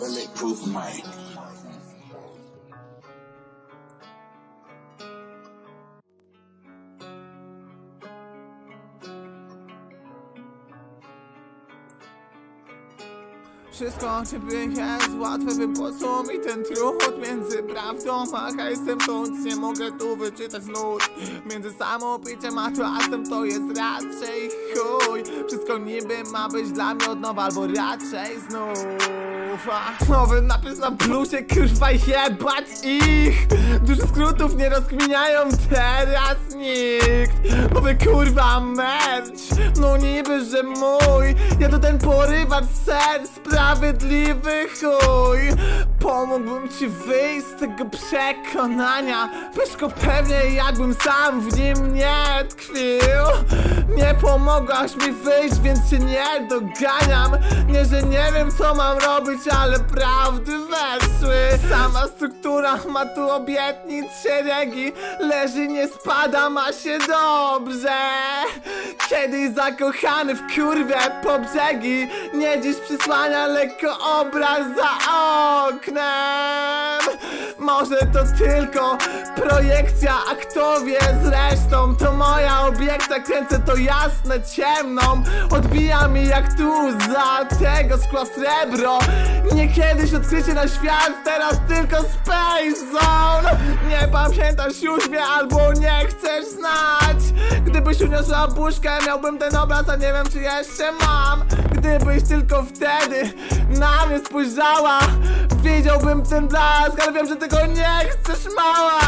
Bulletproof Mike. Wszystko ciebie jest łatwe, wypłacą mi ten trud Między prawdą a hejsem to nic nie mogę tu wyczytać nut Między samopiciem a czasem to jest raczej chuj. Wszystko niby ma być dla mnie od nowa albo raczej znów a Nowy napis na plusie, kurwa jebać ich. Dużo skrótów nie rozkminiają teraz nikt. Nowy kurwa merch, no niby, że mój. Ja to ten porywacz serc, sprawiedliwy chuj. Pomógłbym ci wyjść z tego przekonania. Pyszko pewnie jakbym sam w nim nie tkwił. Nie pomogłaś mi wyjść, więc cię nie doganiam. Nie, że nie wiem co mam robić, ale prawdy weszły. Sama struktura ma tu obietnic szeregi. Leży, nie spada, ma się dobrze. Kiedyś zakochany w kurwie po brzegi Nie dziś przysłania lekko obraz za oknem. Może to tylko projekcja, a kto wie zresztą To moja obiekcja, kręcę to jasne ciemną. Odbija mi jak tu za tego skła srebro. Nie kiedyś odkrycie na świat, teraz tylko Space Zone. Nie pamiętasz już mnie albo nie chcesz znać. Gdybyś uniosła puszkę, miałbym ten obraz, a nie wiem czy jeszcze mam Gdybyś tylko wtedy na mnie spojrzała Widziałbym ten blask, ale wiem, że tego nie chcesz mała